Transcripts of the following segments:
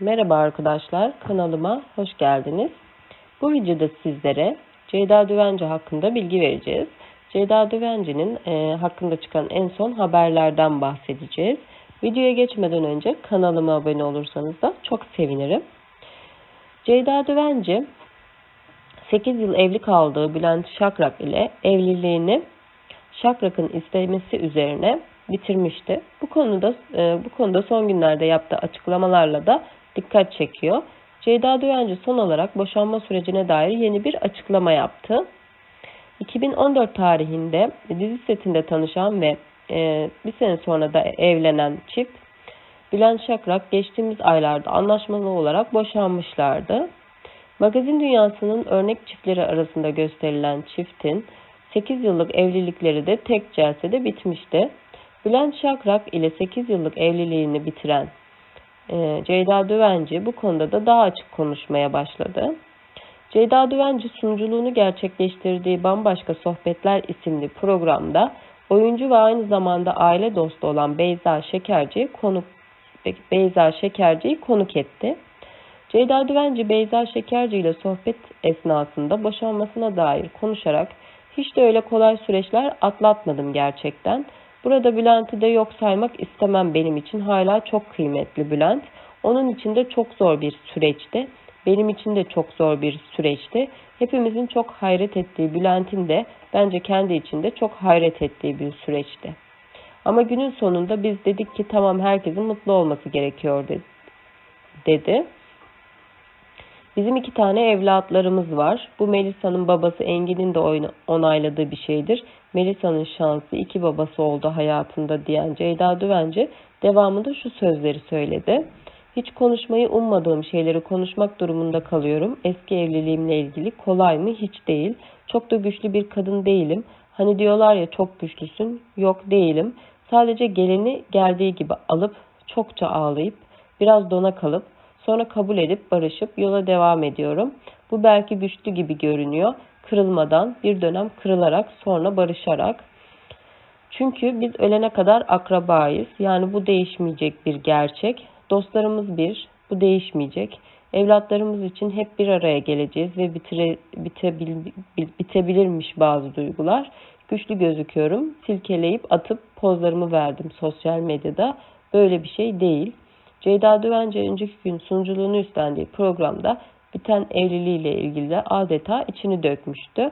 Merhaba arkadaşlar, kanalıma hoş geldiniz. Bu videoda sizlere Ceyda Düvenci hakkında bilgi vereceğiz. Ceyda Düvenci'nin e, hakkında çıkan en son haberlerden bahsedeceğiz. Videoya geçmeden önce kanalıma abone olursanız da çok sevinirim. Ceyda Düvenci 8 yıl evli kaldığı Bülent Şakrak ile evliliğini Şakrak'ın istemesi üzerine bitirmişti. Bu konuda e, bu konuda son günlerde yaptığı açıklamalarla da dikkat çekiyor. Ceyda Düvenci son olarak boşanma sürecine dair yeni bir açıklama yaptı. 2014 tarihinde dizi setinde tanışan ve e, bir sene sonra da evlenen çift Bülent Şakrak geçtiğimiz aylarda anlaşmalı olarak boşanmışlardı. Magazin dünyasının örnek çiftleri arasında gösterilen çiftin 8 yıllık evlilikleri de tek celsede bitmişti. Bülent Şakrak ile 8 yıllık evliliğini bitiren e, Ceyda Düvenci bu konuda da daha açık konuşmaya başladı. Ceyda Düvenci sunuculuğunu gerçekleştirdiği Bambaşka Sohbetler isimli programda oyuncu ve aynı zamanda aile dostu olan Beyza Şekerci'yi konuk Beyza Şekerci'yi konuk etti. Ceyda Düvenci Beyza Şekerci ile sohbet esnasında boşanmasına dair konuşarak hiç de öyle kolay süreçler atlatmadım gerçekten. Burada Bülent'i de yok saymak istemem benim için. Hala çok kıymetli Bülent. Onun için de çok zor bir süreçti. Benim için de çok zor bir süreçti. Hepimizin çok hayret ettiği Bülent'in de bence kendi içinde çok hayret ettiği bir süreçti. Ama günün sonunda biz dedik ki tamam herkesin mutlu olması gerekiyor dedi. Bizim iki tane evlatlarımız var. Bu Melisa'nın babası Engin'in de onayladığı bir şeydir. Melisa'nın şansı iki babası oldu hayatında diyen Ceyda Düvenci devamında şu sözleri söyledi. Hiç konuşmayı ummadığım şeyleri konuşmak durumunda kalıyorum. Eski evliliğimle ilgili kolay mı? Hiç değil. Çok da güçlü bir kadın değilim. Hani diyorlar ya çok güçlüsün. Yok değilim. Sadece geleni geldiği gibi alıp çokça ağlayıp biraz dona kalıp Sonra kabul edip barışıp yola devam ediyorum. Bu belki güçlü gibi görünüyor. Kırılmadan, bir dönem kırılarak, sonra barışarak. Çünkü biz ölene kadar akrabayız. Yani bu değişmeyecek bir gerçek. Dostlarımız bir, bu değişmeyecek. Evlatlarımız için hep bir araya geleceğiz ve bitire, bitebil, bitebilirmiş bazı duygular. Güçlü gözüküyorum. Silkeleyip atıp pozlarımı verdim sosyal medyada. Böyle bir şey değil. Ceyda Düvenci önceki gün sunuculuğunu üstlendiği programda biten evliliğiyle ilgili de adeta içini dökmüştü.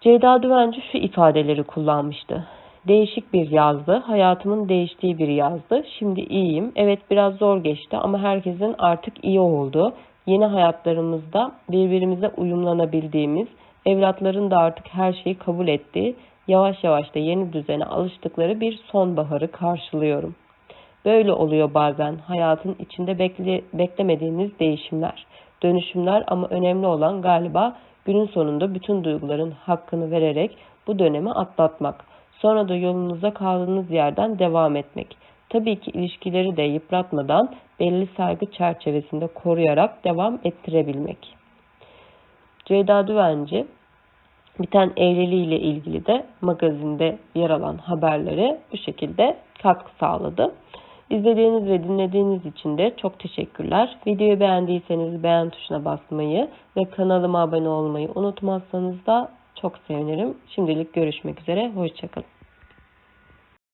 Ceyda Düvenci şu ifadeleri kullanmıştı. Değişik bir yazdı. Hayatımın değiştiği bir yazdı. Şimdi iyiyim. Evet biraz zor geçti ama herkesin artık iyi oldu. Yeni hayatlarımızda birbirimize uyumlanabildiğimiz, evlatların da artık her şeyi kabul ettiği, yavaş yavaş da yeni düzene alıştıkları bir sonbaharı karşılıyorum. Böyle oluyor bazen hayatın içinde bekle, beklemediğiniz değişimler, dönüşümler ama önemli olan galiba günün sonunda bütün duyguların hakkını vererek bu dönemi atlatmak. Sonra da yolunuza kaldığınız yerden devam etmek. Tabii ki ilişkileri de yıpratmadan belli saygı çerçevesinde koruyarak devam ettirebilmek. Ceyda Düvenci biten evliliğiyle ilgili de magazinde yer alan haberlere bu şekilde katkı sağladı. İzlediğiniz ve dinlediğiniz için de çok teşekkürler. Videoyu beğendiyseniz beğen tuşuna basmayı ve kanalıma abone olmayı unutmazsanız da çok sevinirim. Şimdilik görüşmek üzere. Hoşçakalın.